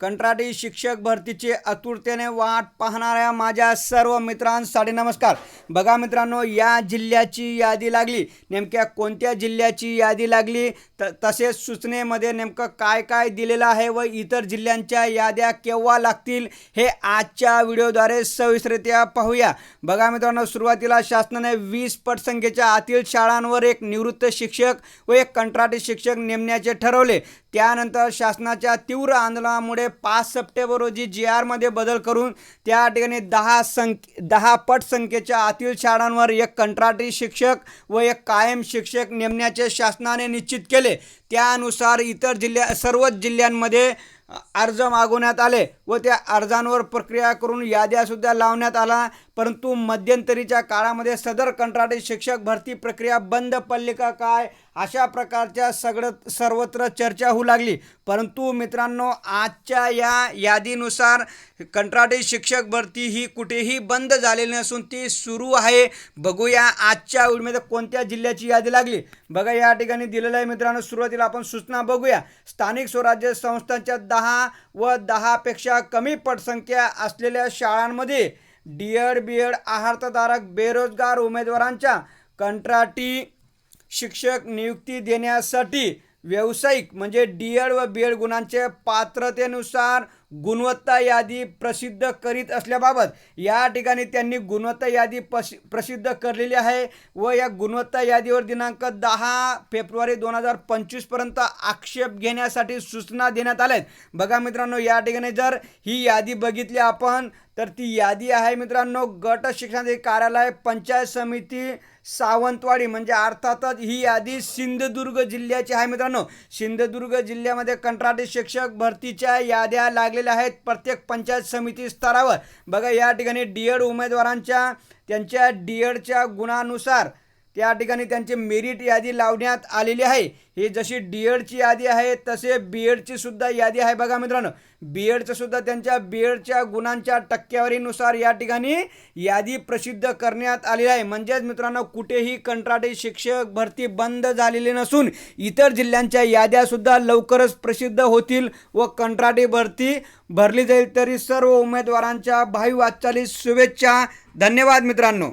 कंत्राटी शिक्षक भरतीचे आतुरतेने वाट पाहणाऱ्या माझ्या सर्व मित्रांसाठी नमस्कार. बघा मित्रांनो या जिल्ह्याची यादी लागली. नेमक्या कोणत्या जिल्ह्याची यादी लागली? त तसेच सूचनेमध्ये नेमकं काय काय दिलेलं आहे व इतर जिल्ह्यांच्या याद्या केव्हा लागतील हे आजच्या व्हिडिओद्वारे सविस्तरित्या पाहूया. बघा मित्रांनो सुरुवातीला शासनाने वीस पटसंख्येच्या आतील शाळांवर एक निवृत्त शिक्षक व एक कंत्राटी शिक्षक नेमण्याचे ठरवले. त्यानंतर शासनाच्या तीव्र आंदोलनामुळे पाच सप्टेंबर रोजी जी आरमध्ये बदल करून त्या ठिकाणी दहा संख्य दहा पट संख्येच्या आतील शाळांवर एक कंत्राटी शिक्षक व एक कायम शिक्षक नेमण्याचे शासनाने निश्चित केले. त्यानुसार इतर जिल्ह्या सर्वच जिल्ह्यांमध्ये अर्ज मागवण्यात आले व त्या अर्जांवर प्रक्रिया करून याद्यासुद्धा लावण्यात आला. परंतु मध्यंतरीच्या काळामध्ये सदर कंत्राटी शिक्षक भरती प्रक्रिया बंद पडली का काय? अशा प्रकारच्या सगळं सर्वत्र चर्चा होऊ लागली. परंतु मित्रांनो आजच्या या यादीनुसार कंत्राटी शिक्षक भरती ही कुठेही बंद झालेली नसून ती सुरू आहे. बघूया आजच्या व्हिडिओमध्ये कोणत्या जिल्ह्याची यादी लागली. बघा या ठिकाणी दिलेलं आहे मित्रांनो सुरुवातीला आपण सूचना बघूया. स्थानिक स्वराज्य संस्थांच्या दहा व दहापेक्षा कमी पटसंख्या असलेल्या शाळांमध्ये डी एड बी एड आहारतधारक बेरोजगार उमेदवारांच्या कंत्राटी शिक्षक नियुक्ती देण्यासाठी व्यावसायिक म्हणजे डी एड व बी एड गुणांचे पात्रतेनुसार गुणवत्ता यादी प्रसिद्ध करीत असल्याबाबत या ठिकाणी त्यांनी गुणवत्ता यादी प्रसि प्रसिद्ध करलेली आहे व या गुणवत्ता यादीवर दिनांक दहा फेब्रुवारी दोन हजार पंचवीसपर्यंत आक्षेप घेण्यासाठी सूचना देण्यात आल्या आहेत बघा मित्रांनो या ठिकाणी जर ही यादी बघितली आपण तर ती यादी आहे मित्रांनो गट शिक्षणाचे कार्यालय पंचायत समिती सावंतवाडी म्हणजे अर्थातच ही यादी सिंधुदुर्ग जिल्ह्याची आहे मित्रांनो. सिंधुदुर्ग जिल्ह्यामध्ये कंत्राटी शिक्षक भरतीच्या याद्या लागलेल्या आहेत प्रत्येक पंचायत समिती स्तरावर. बघा या ठिकाणी डी एड उमेदवारांच्या त्यांच्या डी एडच्या गुणानुसार त्या ठिकाणी त्यांची मेरिट यादी लावण्यात आलेली आहे. ही जशी डी एडची यादी आहे तसे बी एडची सुद्धा यादी आहे बघा मित्रांनो. बी एडचं सुद्धा त्यांच्या बी एडच्या गुणांच्या टक्केवारीनुसार या ठिकाणी यादी प्रसिद्ध करण्यात आलेली आहे. म्हणजेच मित्रांनो कुठेही कंत्राटी शिक्षक भरती बंद झालेली नसून इतर जिल्ह्यांच्या याद्यासुद्धा लवकरच प्रसिद्ध होतील व कंत्राटी भरती भरली जाईल. तरी सर्व उमेदवारांच्या भावी वाटचालीस शुभेच्छा. धन्यवाद मित्रांनो.